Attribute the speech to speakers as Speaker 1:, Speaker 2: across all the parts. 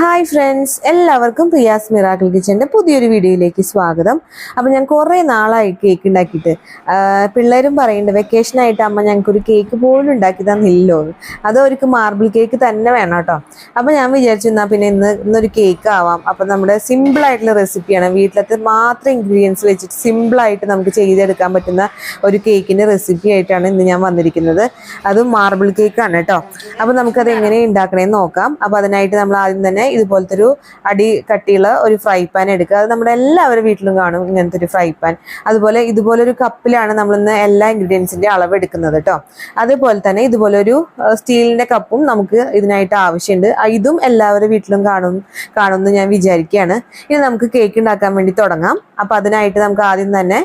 Speaker 1: Hi friends എല്ലാവർക്കും Priya's miracle കിച്ചന്റെ പുതിയൊരു വീഡിയോയിലേക്ക് സ്വാഗതം. അപ്പോൾ ഞാൻ കുറേ നാളായി കേക്ക് ഉണ്ടാക്കിയിട്ട്. പിള്ളേരും പറയുന്നുണ്ട് വെക്കേഷനായിട്ട് അമ്മ ഞങ്ങൾക്കൊരു കേക്ക് പോലും ഉണ്ടാക്കി തന്നില്ലല്ലോ. എന്ന്. അത് അവർക്ക് മാർബിൾ കേക്ക് തന്നെ വേണം കേട്ടോ. അപ്പോൾ ഞാൻ വിചാരിച്ചു എന്നാൽ പിന്നെ ഇന്ന് ഇന്നൊരു കേക്ക് ആവാം. അപ്പോൾ നമ്മുടെ സിമ്പിളായിട്ടുള്ള റെസിപ്പിയാണ് വീട്ടിലത്തെ മാത്രം ഇൻഗ്രീഡിയൻസ് വെച്ചിട്ട് സിമ്പിളായിട്ട് നമുക്ക് ചെയ്തെടുക്കാൻ പറ്റുന്ന ഒരു കേക്കിന്റെ റെസിപ്പി ആയിട്ടാണ് ഇന്ന് ഞാൻ വന്നിരിക്കുന്നത്. അതും മാർബിൾ കേക്കാണ് കേട്ടോ. അപ്പോൾ നമുക്കത് എങ്ങനെ ഉണ്ടാക്കണേന്ന് നോക്കാം. അപ്പോൾ അതിനായിട്ട് നമ്മൾ ആദ്യം തന്നെ ഇതുപോലത്തെ ഒരു അടി കട്ടിയുള്ള ഒരു ഫ്രൈ പാൻ എടുക്കുക. അത് നമ്മുടെ എല്ലാവരുടെ വീട്ടിലും കാണും ഇങ്ങനത്തെ ഒരു ഫ്രൈ പാൻ അതുപോലെ ഇതുപോലെ ഒരു കപ്പിലാണ് നമ്മൾ ഇന്ന് എല്ലാ ഇൻഗ്രീഡിയൻസിന്റെ അളവ് എടുക്കുന്നത് കേട്ടോ അതുപോലെ തന്നെ ഇതുപോലെ ഒരു സ്റ്റീലിന്റെ കപ്പും നമുക്ക് ഇതിനായിട്ട് ആവശ്യമുണ്ട് ഇതും എല്ലാവരുടെ വീട്ടിലും കാണും കാണുമെന്ന് ഞാൻ വിചാരിക്കുകയാണ് ഇനി നമുക്ക് കേക്ക് ഉണ്ടാക്കാൻ വേണ്ടി തുടങ്ങാം. അപ്പൊ അതിനായിട്ട് നമുക്ക് ആദ്യം തന്നെ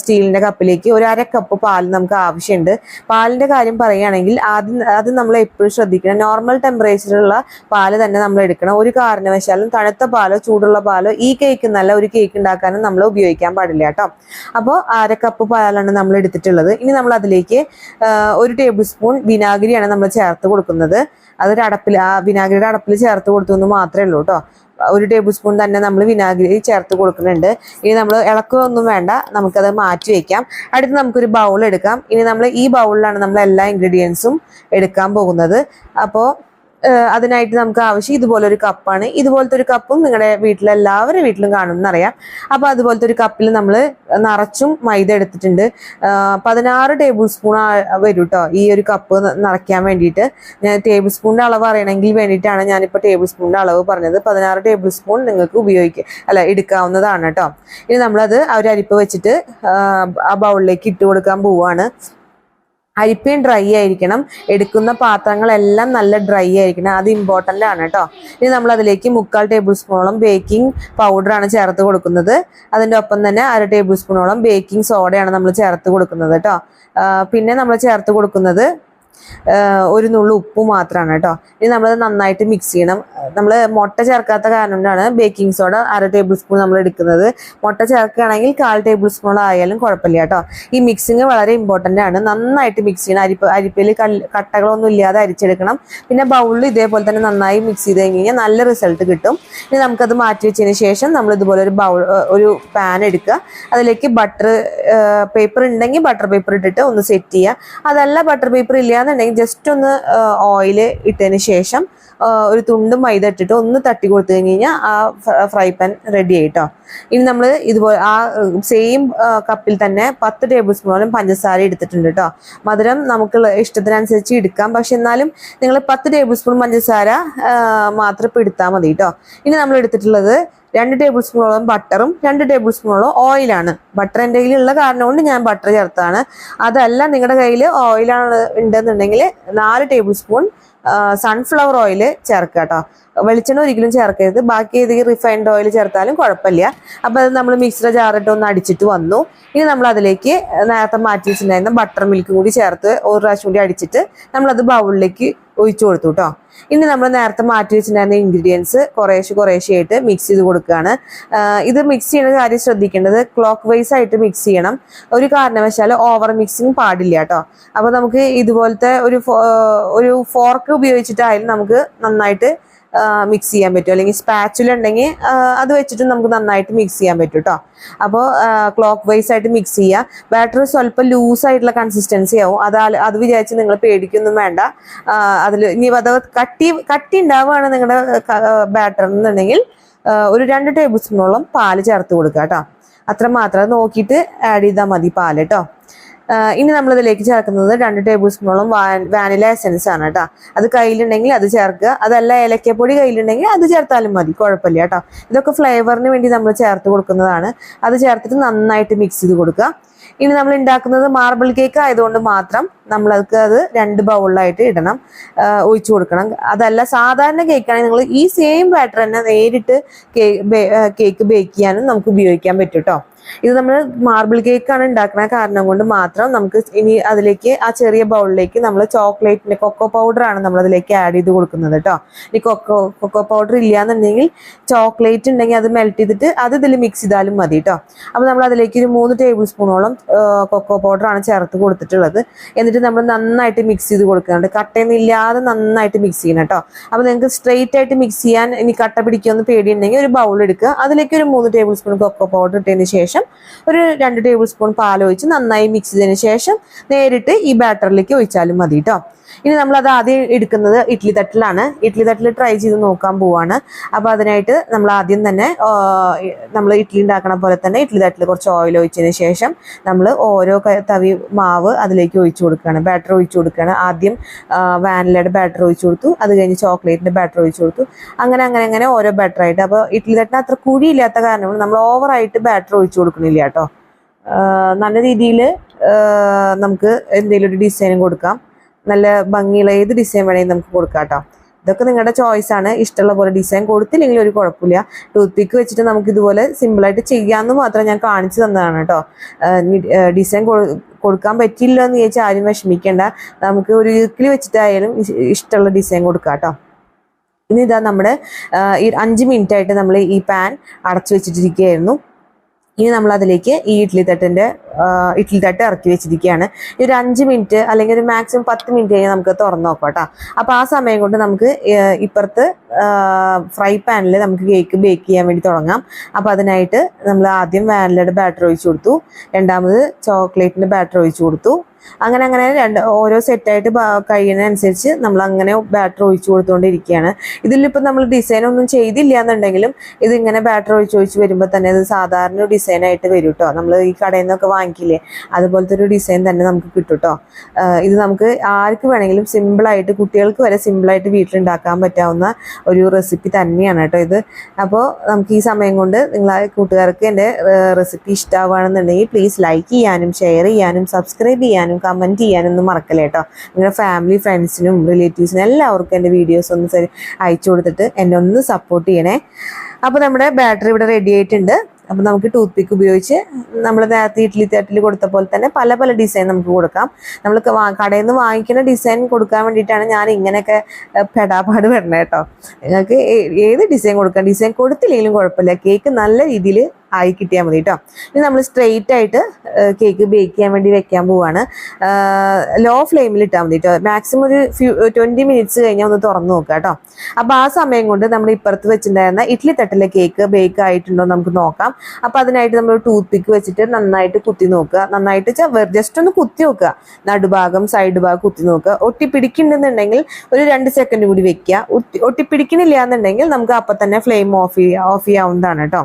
Speaker 1: സ്റ്റീലിന്റെ കപ്പിലേക്ക് ഒരു അര കപ്പ് പാൽ നമുക്ക് ആവശ്യമുണ്ട് പാലിന്റെ കാര്യം പറയുകയാണെങ്കിൽ ആദ്യം അത് നമ്മൾ എപ്പോഴും ശ്രദ്ധിക്കണം. നോർമൽ ടെമ്പറേച്ചറിലുള്ള പാൽ തന്നെ നമ്മൾ എടുക്കണം. ഒരു കാരണവശാലും തണുത്ത പാലോ ചൂടുള്ള പാലോ ഈ കേക്ക് നല്ല ഒരു കേക്ക് ഉണ്ടാക്കാനും നമ്മൾ ഉപയോഗിക്കാൻ പാടില്ല കേട്ടോ. അപ്പോൾ അര കപ്പ് പാലാണ് നമ്മൾ എടുത്തിട്ടുള്ളത്. ഇനി നമ്മൾ അതിലേക്ക് ഒരു ടേബിൾ സ്പൂൺ വിനാഗിരിയാണ് നമ്മൾ ചേർത്ത് കൊടുക്കുന്നത്. അതൊരു അടപ്പിൽ ആ വിനാഗിരിയുടെ അടപ്പിൽ ചേർത്ത് കൊടുത്തു എന്ന് മാത്രമേ ഉള്ളൂ കേട്ടോ. ഒരു ടേബിൾ സ്പൂൺ തന്നെ നമ്മൾ വിനാഗിരി ചേർത്ത് കൊടുക്കുന്നുണ്ട്. ഇനി നമ്മൾ ഇളക്കൊന്നും വേണ്ട. നമുക്കത് മാറ്റി വെക്കാം. അടുത്ത് നമുക്കൊരു ബൗൾ എടുക്കാം. ഇനി നമ്മൾ ഈ ബൗളിലാണ് നമ്മൾ എല്ലാ ഇൻഗ്രീഡിയൻസും എടുക്കാൻ പോകുന്നത്. അപ്പോൾ അതിനായിട്ട് നമുക്ക് ആവശ്യം ഇതുപോലെ ഒരു കപ്പാണ്. ഇതുപോലത്തെ ഒരു കപ്പും നിങ്ങളുടെ വീട്ടിലെ എല്ലാവരുടെ വീട്ടിലും കാണുമെന്നറിയാം. അപ്പോൾ അതുപോലത്തെ ഒരു കപ്പിൽ നമ്മൾ നിറച്ചും മൈദ എടുത്തിട്ടുണ്ട്. പതിനാറ് ടേബിൾ സ്പൂൺ വരും കേട്ടോ ഈ ഒരു കപ്പ് നിറയ്ക്കാൻ വേണ്ടിയിട്ട്. ഞാൻ ടേബിൾ സ്പൂണിന്റെ അളവ് അറിയണമെങ്കിൽ വേണ്ടിയിട്ടാണ് ഞാനിപ്പോൾ ടേബിൾ സ്പൂണിന്റെ അളവ് പറഞ്ഞത്. പതിനാറ് ടേബിൾ സ്പൂൺ നിങ്ങൾക്ക് ഉപയോഗിക്കുക അല്ല എടുക്കാവുന്നതാണ് കേട്ടോ. ഇനി നമ്മളത് ആ ഒരു അരിപ്പ് വെച്ചിട്ട് ആ ബൗളിലേക്ക് ഇട്ട് കൊടുക്കാൻ പോവുകയാണ് അരിപ്പയും ഡ്രൈ ആയിരിക്കണം. എടുക്കുന്ന പാത്രങ്ങളെല്ലാം നല്ല ഡ്രൈ ആയിരിക്കണം. അത് ഇമ്പോർട്ടന്റ് ആണ് കേട്ടോ. ഇനി നമ്മൾ അതിലേക്ക് മുക്കാൽ ടേബിൾ സ്പൂണോളം ബേക്കിംഗ് പൗഡറാണ് ചേർത്ത് കൊടുക്കുന്നത്. അതിന്റെ ഒപ്പം തന്നെ അര ടേബിൾ സ്പൂണോളം ബേക്കിംഗ് സോഡയാണ് നമ്മൾ ചേർത്ത് കൊടുക്കുന്നത് കേട്ടോ. പിന്നെ നമ്മൾ ചേർത്ത് കൊടുക്കുന്നത് ഒരു നുള്ളു ഉപ്പ് മാത്രമാണ് കേട്ടോ. ഇനി നമ്മൾ നന്നായിട്ട് മിക്സ് ചെയ്യണം. നമ്മൾ മുട്ട ചേർക്കാത്ത കാരണം കൊണ്ടാണ് ബേക്കിംഗ് സോഡ അര ടേബിൾ സ്പൂൺ നമ്മൾ എടുക്കുന്നത്. മുട്ട ചേർക്കുകയാണെങ്കിൽ കാൽ ടേബിൾ സ്പൂൺ ആയാലും കുഴപ്പമില്ല കേട്ടോ. ഈ മിക്സിങ് വളരെ ഇമ്പോർട്ടന്റ് ആണ്. നന്നായിട്ട് മിക്സ് ചെയ്യണം. അരിപ്പ് അരിപ്പയിൽ കട്ടകളൊന്നും ഇല്ലാതെ അരിച്ചെടുക്കണം. പിന്നെ ബൗളിൽ ഇതേപോലെ തന്നെ നന്നായി മിക്സ് ചെയ്ത് കഴിഞ്ഞ് കഴിഞ്ഞാൽ നല്ല റിസൾട്ട് കിട്ടും. ഇനി നമുക്കത് മാറ്റി വെച്ചതിന് ശേഷം നമ്മൾ ഇതുപോലെ ഒരു ബൗൾ ഒരു പാൻ എടുക്കുക. അതിലേക്ക് ബട്ടർ പേപ്പർ ഉണ്ടെങ്കിൽ ബട്ടർ പേപ്പർ ഇട്ടിട്ട് ഒന്ന് സെറ്റ് ചെയ്യുക. അതല്ല ബട്ടർ പേപ്പർ ഇല്ലാന്നുണ്ടെങ്കിൽ ജസ്റ്റ് ഒന്ന് ഓയിൽ ഇട്ടതിന് ശേഷം ഒരു തുണ്ട് മൈദ ഇട്ടിട്ട് ഒന്ന് തട്ടി കൊടുത്തു കഴിഞ്ഞ് ആ ഫ്രൈ പാൻ റെഡി ആയിട്ടോ. ഇനി നമ്മൾ ഇതുപോലെ ആ സെയിം കപ്പിൽ തന്നെ പത്ത് ടേബിൾ സ്പൂണോളം പഞ്ചസാര എടുത്തിട്ടുണ്ട് കേട്ടോ മധുരം നമുക്ക് ഇഷ്ടത്തിനനുസരിച്ച് എടുക്കാം. പക്ഷെ എന്നാലും നിങ്ങൾ പത്ത് ടേബിൾ സ്പൂൺ പഞ്ചസാര മാത്രം ഇപ്പം എടുത്താൽ മതി കേട്ടോ ഇനി നമ്മൾ എടുത്തിട്ടുള്ളത് രണ്ട് ടേബിൾ സ്പൂണോളം ബട്ടറും രണ്ട് ടേബിൾ സ്പൂണോളം ഓയിലാണ് ബട്ടർ എന്റെ കയ്യിലുള്ള കാരണം കൊണ്ട് ഞാൻ ബട്ടർ ചേർത്താണ്. അതല്ല നിങ്ങളുടെ കയ്യിൽ ഓയിലാണ് ഉണ്ടെന്നുണ്ടെങ്കിൽ നാല് ടേബിൾ സ്പൂൺ സൺഫ്ലവർ ഓയിൽ ചേർക്കുക കേട്ടോ വെളിച്ചെണ്ണ ഒരിക്കലും ചേർക്കരുത്. ബാക്കി ഏതെങ്കിലും റിഫൈൻഡ് ഓയിൽ ചേർത്താലും കുഴപ്പമില്ല. അപ്പോൾ അത് നമ്മൾ മിക്സിയുടെ ജാറിട്ട് ഒന്ന് അടിച്ചിട്ട് വന്നു. ഇനി നമ്മൾ അതിലേക്ക് നേരത്തെ മാറ്റി വെച്ചിട്ടുണ്ടായിരുന്ന ബട്ടർ മിൽക്ക് കൂടി ചേർത്ത് ഒരു പ്രാവശ്യം കൂടി അടിച്ചിട്ട് നമ്മളത് ബൗളിലേക്ക് ഒഴിച്ചു കൊടുത്തു കേട്ടോ ഇനി നമ്മൾ നേരത്തെ മാറ്റി വെച്ചിട്ടുണ്ടായിരുന്ന ഇൻഗ്രീഡിയൻസ് കുറേശ്ശെ കുറേശ്ശെ ആയിട്ട് മിക്സ് ചെയ്ത് കൊടുക്കുകയാണ്. ഇത് മിക്സ് ചെയ്യുന്ന കാര്യം ശ്രദ്ധിക്കേണ്ടത് ക്ലോക്ക് വൈസ് ആയിട്ട് മിക്സ് ചെയ്യണം. ഒരു കാരണവശാൽ ഓവർ മിക്സിങ് പാടില്ല കേട്ടോ അപ്പോൾ നമുക്ക് ഇതുപോലത്തെ ഒരു ഒരു ഫോർക്ക് ഉപയോഗിച്ചിട്ടായാലും നമുക്ക് നന്നായിട്ട് മിക്സ് ചെയ്യാൻ പറ്റും. അല്ലെങ്കിൽ സ്പാച്ചുല ഉണ്ടെങ്കിൽ അത് വെച്ചിട്ട് നമുക്ക് നന്നായിട്ട് മിക്സ് ചെയ്യാൻ പറ്റും കേട്ടോ അപ്പോൾ ക്ലോക്ക് വൈസ് ആയിട്ട് മിക്സ് ചെയ്യുക ബാറ്റർ സ്വല്പം ലൂസ് ആയിട്ടുള്ള കൺസിസ്റ്റൻസി ആവും. അത് അത് വിചാരിച്ച് നിങ്ങൾ പേടിക്കൊന്നും വേണ്ട. അതിൽ ഇനി അത് കട്ടി കട്ടി ഉണ്ടാവുകയാണ് നിങ്ങളുടെ ബാറ്റർ എന്നുണ്ടെങ്കിൽ ഒരു രണ്ട് ടേബിൾ സ്പൂണോളം പാൽ ചേർത്ത് കൊടുക്കുക കേട്ടോ അത്ര മാത്രം. നോക്കിയിട്ട് ആഡ് ചെയ്താൽ മതി പാൽ കേട്ടോ ഇനി നമ്മളിതിലേക്ക് ചേർക്കുന്നത് രണ്ട് ടേബിൾ സ്പൂണോളം വാനില എസെൻസ് ആണ് കേട്ടോ അത് കയ്യിലുണ്ടെങ്കിൽ അത് ചേർക്കുക. അതല്ല ഏലക്കപ്പൊടി കയ്യിലുണ്ടെങ്കിൽ അത് ചേർത്താലും മതി. കുഴപ്പമില്ല കേട്ടോ ഇതൊക്കെ ഫ്ലേവറിന് വേണ്ടി നമ്മൾ ചേർത്ത് കൊടുക്കുന്നതാണ്. അത് ചേർത്തിട്ട് നന്നായിട്ട് മിക്സ് ചെയ്ത് കൊടുക്കുക. ഇനി നമ്മൾ ഉണ്ടാക്കുന്നത് മാർബിൾ കേക്ക് ആയതുകൊണ്ട് മാത്രം നമ്മളൾക്ക് അത് രണ്ട് ബൗളിലായിട്ട് ഇടണം. ഒഴിച്ചു കൊടുക്കണം. അതല്ല സാധാരണ കേക്കാണെങ്കിൽ നിങ്ങൾ ഈ സെയിം ബാറ്റർ തന്നെ നേരിട്ട് കേക്ക് ബേക്ക് ചെയ്യാനും നമുക്ക് ഉപയോഗിക്കാൻ പറ്റും കേട്ടോ ഇത് നമ്മൾ മാർബിൾ കേക്കാണ് ഉണ്ടാക്കുന്ന കാരണം കൊണ്ട് മാത്രം നമുക്ക് ഇനി അതിലേക്ക് ആ ചെറിയ ബൗളിലേക്ക് നമ്മൾ ചോക്ലേറ്റിന്റെ കൊക്കോ പൗഡർ ആണ് നമ്മൾ അതിലേക്ക് ആഡ് ചെയ്ത് കൊടുക്കുന്നത് കേട്ടോ. ഇനി കൊക്കോ കൊക്കോ പൗഡർ ഇല്ലാന്നുണ്ടെങ്കിൽ ചോക്ലേറ്റ് ഉണ്ടെങ്കിൽ അത് മെൽറ്റ് ചെയ്തിട്ട് അത് ഇതിൽ മിക്സ് ചെയ്താലും മതി കേട്ടോ. അപ്പോൾ നമ്മൾ അതിലേക്ക് ഒരു മൂന്ന് ടേബിൾ സ്പൂണോളം കൊക്കോ പൗഡറാണ് ചേർത്ത് കൊടുത്തിട്ടുള്ളത്. എന്നിട്ട് നമ്മൾ നന്നായിട്ട് മിക്സ് ചെയ്ത് കൊടുക്കുന്നുണ്ട്. കട്ടയൊന്നും ഇല്ലാതെ നന്നായിട്ട് മിക്സ് ചെയ്യണം കേട്ടോ. അപ്പോൾ നിങ്ങൾക്ക് സ്ട്രെയിറ്റ് ആയിട്ട് മിക്സ് ചെയ്യാൻ ഇനി കട്ട പിടിക്കുമെന്ന് പേടിയുണ്ടെങ്കിൽ ഒരു ബൗൾ എടുക്കുക. അതിലേക്ക് ഒരു മൂന്ന് ടേബിൾ സ്പൂൺ കൊക്കോ പൗഡർ ഇട്ടതിന് ശേഷം ഒരു രണ്ട് ടേബിൾ സ്പൂൺ പാൽ ഒഴിച്ച് നന്നായി മിക്സ് ചെയ്തതിന് ശേഷം നേരിട്ട് ഈ ബാറ്ററിലേക്ക് ഒഴിച്ചാലും മതി കേട്ടോ ഇനി നമ്മൾ അത് ആദ്യം എടുക്കുന്നത് ഇഡ്ലി തട്ടിലാണ്. ഇഡ്ലി തട്ടിൽ ട്രൈ ചെയ്ത് നോക്കാൻ പോവാണ്. അപ്പോൾ അതിനായിട്ട് നമ്മൾ ആദ്യം തന്നെ നമ്മൾ ഇഡ്ഡലി ഉണ്ടാക്കണ പോലെ തന്നെ ഇഡ്ലി തട്ടിൽ കുറച്ച് ഓയിൽ ഒഴിച്ചതിന് ശേഷം നമ്മൾ ഓരോ തവി മാവ് അതിലേക്ക് ഒഴിച്ചു കൊടുക്കുകയാണ്. ബാറ്റർ ഒഴിച്ചു കൊടുക്കുകയാണ്. ആദ്യം വാനിലയുടെ ബാറ്റർ ഒഴിച്ചു കൊടുത്തു. അത് കഴിഞ്ഞ് ചോക്ലേറ്റിന്റെ ബാറ്റർ ഒഴിച്ചു കൊടുത്തു. അങ്ങനെ അങ്ങനെ അങ്ങനെ ഓരോ ബാറ്റർ ആയിട്ട്. അപ്പോൾ ഇഡ്ലി തട്ടിന് അത്ര കുഴിയില്ലാത്ത കാരണം നമ്മൾ ഓവറായിട്ട് ബാറ്റർ ഒഴിച്ചു കൊടുക്കണില്ല കേട്ടോ. നല്ല രീതിയിൽ നമുക്ക് എന്തെങ്കിലും ഒരു ഡിസൈനും കൊടുക്കാം. നല്ല ഭംഗിയുള്ള ഏത് ഡിസൈൻ വേണമെങ്കിലും നമുക്ക് കൊടുക്കാം കേട്ടോ. ഇതൊക്കെ നിങ്ങളുടെ ചോയ്സ് ആണ്. ഇഷ്ടമുള്ള പോലെ ഡിസൈൻ കൊടുത്തില്ലെങ്കിൽ ഒരു കുഴപ്പമില്ല. ടൂത്ത് പിക്ക് വെച്ചിട്ട് നമുക്ക് ഇതുപോലെ സിമ്പിളായിട്ട് ചെയ്യാമെന്ന് മാത്രം ഞാൻ കാണിച്ചു തന്നതാണ് കേട്ടോ. ഡിസൈൻ കൊടുക്കാൻ പറ്റില്ല എന്ന് ചോദിച്ചാൽ ആരും വിഷമിക്കേണ്ട. നമുക്ക് ഒരു ഈർക്കിൽ വെച്ചിട്ടായാലും ഇഷ്- ഇഷ്ടമുള്ള ഡിസൈൻ കൊടുക്കാം കേട്ടോ. ഇനി ഇതാ നമ്മുടെ ഈ അഞ്ച് മിനിറ്റ് ആയിട്ട് നമ്മൾ ഈ പാൻ അടച്ചു വെച്ചിട്ടിരിക്കുകയായിരുന്നു. ഇനി നമ്മൾ അതിലേക്ക് ഈ ഇഡ്ഡലി തട്ടിന്റെ ഇഡ്ഡലി തട്ട് ഇറക്കി വെച്ചിരിക്കുകയാണ്. ഈ ഒരു അഞ്ച് മിനിറ്റ് അല്ലെങ്കിൽ ഒരു മാക്സിമം പത്ത് മിനിറ്റ് കഴിഞ്ഞാൽ നമുക്ക് തുറന്ന് നോക്കാം കേട്ടോ. അപ്പോൾ ആ സമയം കൊണ്ട് നമുക്ക് ഇപ്പുറത്ത് ഫ്രൈ പാനിൽ നമുക്ക് കേക്ക് ബേക്ക് ചെയ്യാൻ വേണ്ടി തുടങ്ങാം. അപ്പോൾ അതിനായിട്ട് നമ്മൾ ആദ്യം വാനിലയുടെ ബാറ്റർ ഒഴിച്ചു കൊടുത്തു. രണ്ടാമത് ചോക്ലേറ്റിന്റെ ബാറ്റർ ഒഴിച്ചു കൊടുത്തു. അങ്ങനെ അങ്ങനെ രണ്ട് ഓരോ സെറ്റായിട്ട് കഴിയുന്നതനുസരിച്ച് നമ്മൾ അങ്ങനെ ബാറ്റർ ഒഴിച്ചു കൊടുത്തുകൊണ്ടിരിക്കുകയാണ് ഇതിലിപ്പോൾ നമ്മൾ ഡിസൈൻ ഒന്നും ചെയ്തില്ല എന്നുണ്ടെങ്കിലും ഇതിങ്ങനെ ബാറ്റർ ഒഴിച്ച് ഒഴിച്ച് വരുമ്പോൾ തന്നെ ഇത് സാധാരണ ഒരു ഡിസൈനായിട്ട് വരും കേട്ടോ നമ്മൾ ഈ കടയിൽ നിന്നൊക്കെ വാങ്ങിക്കില്ലേ അതുപോലത്തെ ഒരു ഡിസൈൻ തന്നെ നമുക്ക് കിട്ടും കേട്ടോ ഇത് നമുക്ക് ആർക്ക് വേണമെങ്കിലും സിമ്പിളായിട്ട് കുട്ടികൾക്ക് വരെ സിമ്പിളായിട്ട് വീട്ടിലുണ്ടാക്കാൻ പറ്റാവുന്ന ഒരു റെസിപ്പി തന്നെയാണ് കേട്ടോ ഇത്. അപ്പോൾ നമുക്ക് ഈ സമയം കൊണ്ട് നിങ്ങൾ ആ കൂട്ടുകാർക്ക് എന്റെ റെസിപ്പി ഇഷ്ടമാവുകയാണെന്നുണ്ടെങ്കിൽ പ്ലീസ് ലൈക്ക് ചെയ്യാനും ഷെയർ ചെയ്യാനും സബ്സ്ക്രൈബ് ചെയ്യാനും കമന്റ് ചെയ്യാനും ഒന്നും മറക്കല്ലേ കേട്ടോ നിങ്ങളുടെ ഫാമിലി ഫ്രണ്ട്സിനും റിലേറ്റീവ്സിനും എല്ലാവർക്കും എന്റെ വീഡിയോസ് ഒന്ന് അയച്ചു കൊടുത്തിട്ട് എന്നെ ഒന്ന് സപ്പോർട്ട് ചെയ്യണേ. അപ്പോൾ നമ്മുടെ ബാറ്ററി ഇവിടെ റെഡി ആയിട്ടുണ്ട്. അപ്പം നമുക്ക് ടൂത്ത് പിക്ക് ഉപയോഗിച്ച് നമ്മൾ നേരത്തെ ഇഡ്ഡലി തേട്ടിൽ കൊടുത്ത പോലെ തന്നെ പല പല ഡിസൈൻ നമുക്ക് കൊടുക്കാം. നമ്മൾ കടയിൽ നിന്ന് വാങ്ങിക്കുന്ന ഡിസൈൻ കൊടുക്കാൻ വേണ്ടിയിട്ടാണ് ഞാൻ ഇങ്ങനെയൊക്കെ പെടാപാട് വരണേ കേട്ടോ നിങ്ങൾക്ക് ഏത് ഡിസൈൻ കൊടുക്കാം? ഡിസൈൻ കൊടുത്തില്ലെങ്കിലും കുഴപ്പമില്ല. കേക്ക് നല്ല രീതിയിൽ ആയി കിട്ടിയാൽ മതി കേട്ടോ ഇനി നമ്മൾ സ്ട്രെയിറ്റ് ആയിട്ട് കേക്ക് ബേക്ക് ചെയ്യാൻ വേണ്ടി വെക്കാൻ പോവാണ്. ലോ ഫ്ലെയിമിൽ ഇട്ടാൽ മതി കേട്ടോ മാക്സിമം ഒരു ഫ്യൂ ട്വന്റി മിനിറ്റ്സ് കഴിഞ്ഞാൽ ഒന്ന് തുറന്നു നോക്കുക കേട്ടോ അപ്പോൾ ആ സമയം കൊണ്ട് നമ്മൾ ഇപ്പുറത്ത് വെച്ചിട്ടുണ്ടായിരുന്ന ഇഡ്ലി തട്ടിലെ കേക്ക് ബേക്ക് ആയിട്ടുണ്ടോ നമുക്ക് നോക്കാം. അപ്പോൾ അതിനായിട്ട് നമ്മൾ ടൂത്ത് പിക്ക് വെച്ചിട്ട് നന്നായിട്ട് കുത്തി നോക്കുക. നന്നായിട്ട് ജസ്റ്റ് ഒന്ന് കുത്തി നോക്കുക. നടുഭാഗം സൈഡ് ഭാഗം കുത്തി നോക്കുക. ഒട്ടി ഒട്ടിപ്പിടിക്കുന്നുണ്ടെന്നുണ്ടെങ്കിൽ ഒരു രണ്ട് സെക്കൻഡ് കൂടി വെക്കുക. ഒട്ടി ഒട്ടിപ്പിടിക്കണില്ല എന്നുണ്ടെങ്കിൽ നമുക്ക് അപ്പം തന്നെ ഫ്ലെയിം ഓഫ് ചെയ്യുക ഓഫ് ചെയ്യാവുന്നതാണ് കേട്ടോ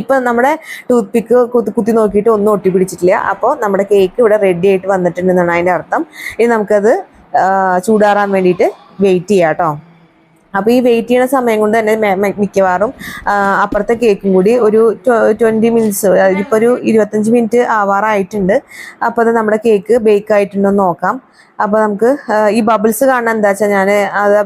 Speaker 1: ഇപ്പൊ നമ്മുടെ ടൂത്ത് പിക്ക് കുത്തി കുത്തി നോക്കിയിട്ട് ഒന്നും ഒട്ടിപ്പിടിച്ചിട്ടില്ല അപ്പോൾ നമ്മുടെ കേക്ക് ഇവിടെ റെഡി ആയിട്ട് വന്നിട്ടുണ്ടെന്നാണ് അതിന്റെ അർത്ഥം. ഇനി നമുക്കത് ചൂടാറാൻ വേണ്ടിയിട്ട് വെയിറ്റ് ചെയ്യാം കേട്ടോ. അപ്പോൾ ഈ വെയിറ്റ് ചെയ്യുന്ന സമയം കൊണ്ട് തന്നെ മിക്കവാറും അപ്പുറത്തെ കേക്കും കൂടി ഒരു ട്വന്റി മിനിറ്റ്സ് ഇപ്പോൾ ഒരു ഇരുപത്തഞ്ച് മിനിറ്റ് ആവാറായിട്ടുണ്ട്. അപ്പോൾ അത് നമ്മുടെ കേക്ക് ബേക്ക് ആയിട്ടുണ്ടോ എന്ന് നോക്കാം. അപ്പോൾ നമുക്ക് ഈ ബബിൾസ് കാണാൻ എന്താ വെച്ചാൽ ഞാൻ അത്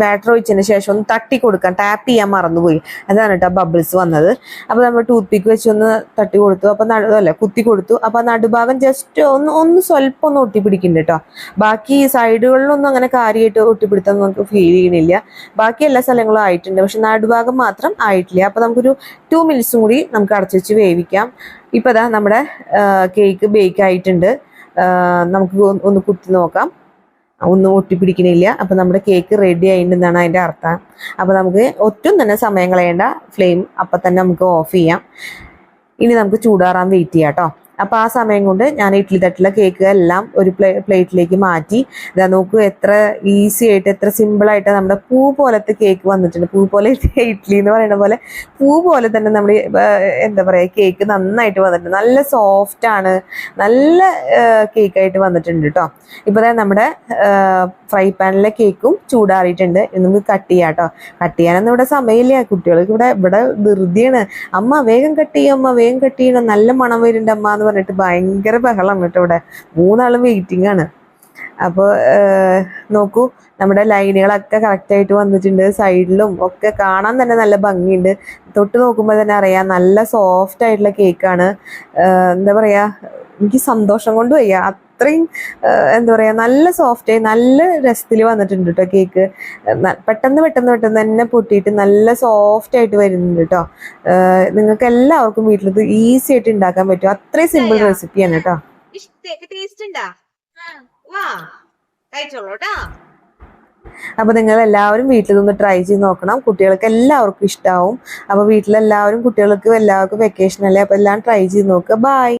Speaker 1: ബാറ്റർ ഒഴിച്ചതിന് ശേഷം ഒന്ന് തട്ടി കൊടുക്കാൻ ടാപ്പ് ചെയ്യാൻ മറന്നുപോയി. അതാണ് കേട്ടോ ബബിൾസ് വന്നത്. അപ്പോൾ നമ്മൾ ടൂത്ത് പിക്ക് വെച്ച് ഒന്ന് തട്ടി കൊടുത്തു. അപ്പോൾ അല്ല കുത്തി കൊടുത്തു. അപ്പോൾ നടുഭാഗം ജസ്റ്റ് ഒന്ന് ഒന്ന് സ്വല്പം ഒന്ന് ഒട്ടിപ്പിടിക്കുന്നുണ്ട് കേട്ടോ. ബാക്കി സൈഡുകളിലൊന്നും അങ്ങനെ കാര്യമായിട്ട് ഒട്ടിപ്പിടുത്താൻ നമുക്ക് ഫീൽ ചെയ്യണില്ല. ബാക്കി എല്ലാ സ്ഥലങ്ങളും ആയിട്ടുണ്ട്. പക്ഷെ നടുഭാഗം മാത്രം ആയിട്ടില്ല. അപ്പോൾ നമുക്കൊരു ടു മിനിറ്റ്സും കൂടി നമുക്ക് അടച്ചു വെച്ച് വേവിക്കാം. ഇപ്പോൾ അതാ നമ്മുടെ കേക്ക് ബേക്ക് ആയിട്ടുണ്ട്. നമുക്ക് ഒന്ന് കുത്തി നോക്കാം. ഒന്നും ഒട്ടിപ്പിടിക്കണില്ല. അപ്പം നമ്മുടെ കേക്ക് റെഡി ആയിട്ടുണ്ടെന്നാണ് അതിന്റെ അർത്ഥം. അപ്പോൾ നമുക്ക് ഒറ്റും തന്നെ സമയം കളയേണ്ട ഫ്ലെയിം അപ്പം തന്നെ നമുക്ക് ഓഫ് ചെയ്യാം. ഇനി നമുക്ക് ചൂടാറാൻ വെയിറ്റ് ചെയ്യാം കേട്ടോ അപ്പോൾ ആ സമയം കൊണ്ട് ഞാൻ ഇഡ്ഡലി തട്ടിലെ കേക്ക് എല്ലാം ഒരു പ്ലേ പ്ലേറ്റിലേക്ക് മാറ്റി. ഇതാ നോക്കൂ എത്ര ഈസി ആയിട്ട് എത്ര സിമ്പിളായിട്ട് നമ്മുടെ പൂ പോലത്തെ കേക്ക് വന്നിട്ടുണ്ട്. പൂ പോലെ ഇഡ്ഡലി എന്ന് പറയുന്ന പോലെ പൂ പോലെ തന്നെ നമ്മൾ എന്താ പറയുക കേക്ക് നന്നായിട്ട് വന്നിട്ടുണ്ട്. നല്ല സോഫ്റ്റ് ആണ്. നല്ല കേക്കായിട്ട് വന്നിട്ടുണ്ട് കേട്ടോ ഇപ്പോൾ ദേ നമ്മുടെ ഫ്രൈ പാനിലെ കേക്കും ചൂടാറിയിട്ടുണ്ട്. നമുക്ക് കട്ട് ചെയ്യാം കേട്ടോ കട്ട് ചെയ്യാനൊന്നും ഇവിടെ സമയമില്ല. കുട്ടികൾക്ക് ഇവിടെ ഇവിടെ ധൃതിയാണ്. അമ്മ വേഗം കട്ട് ചെയ്യും അമ്മ വേഗം കട്ട് ചെയ്യണം നല്ല മണം വരുന്നുണ്ട് അമ്മ പറഞ്ഞിട്ട് ഭയങ്കര ബഹളം കേട്ടോ ഇവിടെ. മൂന്നാളും വെയിറ്റിംഗ് ആണ്. അപ്പോൾ നോക്കൂ നമ്മുടെ ലൈനുകളൊക്കെ കറക്റ്റായിട്ട് വന്നിട്ടുണ്ട്. സൈഡിലും ഒക്കെ കാണാൻ തന്നെ നല്ല ഭംഗിയുണ്ട്. തൊട്ട് നോക്കുമ്പോൾ തന്നെ അറിയാം നല്ല സോഫ്റ്റ് ആയിട്ടുള്ള കേക്കാണ് എന്താ പറയുക എനിക്ക് സന്തോഷം കൊണ്ട് വയ്യ. അത്രയും എന്താ പറയാ നല്ല സോഫ്റ്റ് ആയി നല്ല രസത്തിൽ വന്നിട്ടുണ്ട് കേട്ടോ കേക്ക് പെട്ടെന്ന് പെട്ടെന്ന് പെട്ടെന്ന് തന്നെ പൊട്ടിയിട്ട് നല്ല സോഫ്റ്റ് ആയിട്ട് വരുന്നുണ്ട് കേട്ടോ നിങ്ങൾക്ക് എല്ലാവർക്കും വീട്ടിലത് ഈസി ആയിട്ട് ഉണ്ടാക്കാൻ പറ്റും. അത്രയും സിമ്പിൾ റെസിപ്പിയാണ്
Speaker 2: കേട്ടാ
Speaker 1: അപ്പൊ നിങ്ങൾ എല്ലാവരും വീട്ടിൽ നിന്ന് ട്രൈ ചെയ്ത് നോക്കണം. കുട്ടികൾക്ക് എല്ലാവർക്കും ഇഷ്ടാവും. അപ്പൊ വീട്ടിലെല്ലാവരും കുട്ടികൾക്ക് എല്ലാവർക്കും വെക്കേഷൻ അല്ലേ? അപ്പൊ എല്ലാം ട്രൈ ചെയ്ത് നോക്കുക. ബൈ